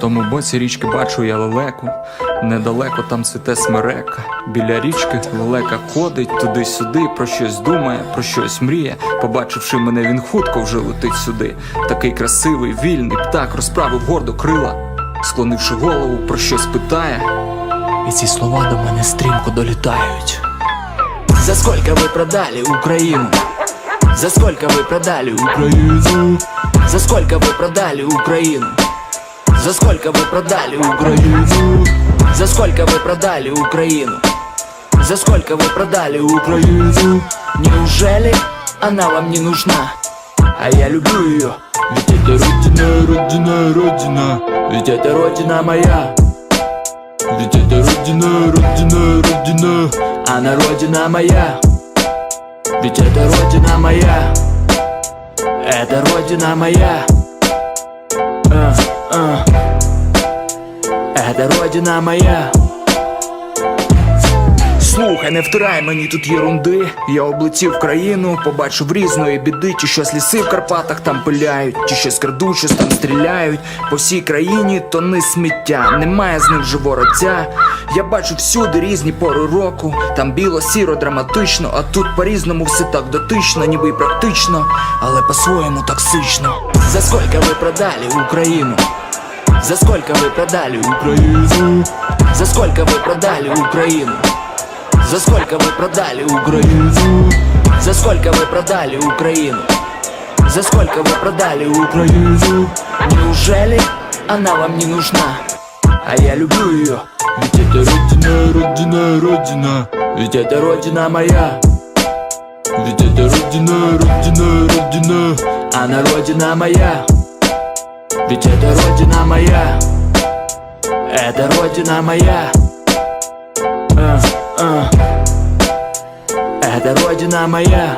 тому боці річки бачу я лелеку. Недалеко там цвіте смерека. Біля річки лелека ходить туди-сюди, про щось думає, про щось мріє. Побачивши мене, він хутко вже летить сюди. Такий красивий, вільний птах розправив гордо крила, склонивши голову, про щось питає. І ці слова до мене стрімко долітають. За сколько вы продали Украину? За сколько вы продали Украину? За сколько вы продали Украину? За сколько вы продали Украину? За сколько вы продали Украину? За сколько вы продали Украину? Неужели она вам не нужна? А я люблю ее Ведь это родина, родина, родина Ведь это родина моя Ведь это родина, родина, родина Она родина моя Ведь это родина моя Это родина моя А, а. Это родина моя Слухай, не втирай мені тут єрунди. Я облетів країну, побачив різної біди, чи щось ліси в Карпатах там пиляють, чи щось крадуть, щось там стріляють. По всій країні тони сміття, немає з них живороття. Я бачу всюди різні пори року. Там біло, сіро, драматично, а тут по-різному все так дотично, ніби практично, але по-своєму токсично. За сколько ви продали Україну? За сколько вы продали Украину? За сколько вы продали Украину? За сколько вы продали Украину? За сколько вы продали Украину? За сколько вы продали Украину? Неужели она вам не нужна? А я люблю ее Ведь это родина, родина, родина Ведь это родина моя Ведь это родина, родина, родина Она родина моя ведь это родина моя Это родина моя А, а. Это родина моя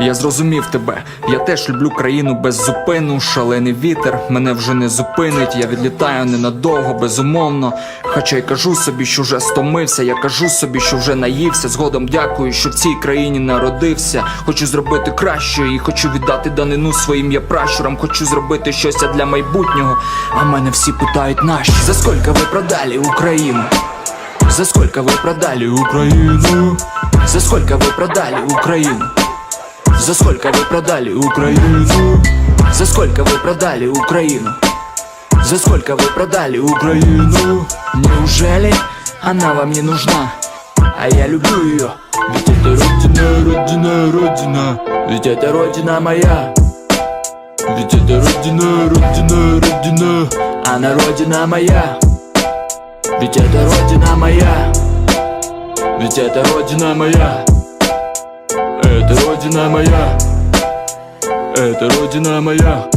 Я зрозумів тебе, я теж люблю країну без зупину, шалений вітер мене вже не зупинить. Я відлітаю ненадовго, безумовно. Хоча й кажу собі, що вже стомився. Я кажу собі, що вже наївся. Згодом дякую, що в цій країні народився. Хочу зробити краще і хочу віддати данину своїм я пращурам. Хочу зробити щось для майбутнього. А мене всі питають нащо? За сколько вы продали Украину? За сколько вы продали Украину? За сколько вы продали Украину? За сколько вы продали Украину? За сколько вы продали Украину? За сколько вы продали Украину? Неужели она вам не нужна? А я люблю ее Ведь это родина, родина, родина Ведь это родина моя Ведь это родина, родина, родина Она родина моя Ведь это родина моя Ведь это родина моя Это родина моя. Это родина моя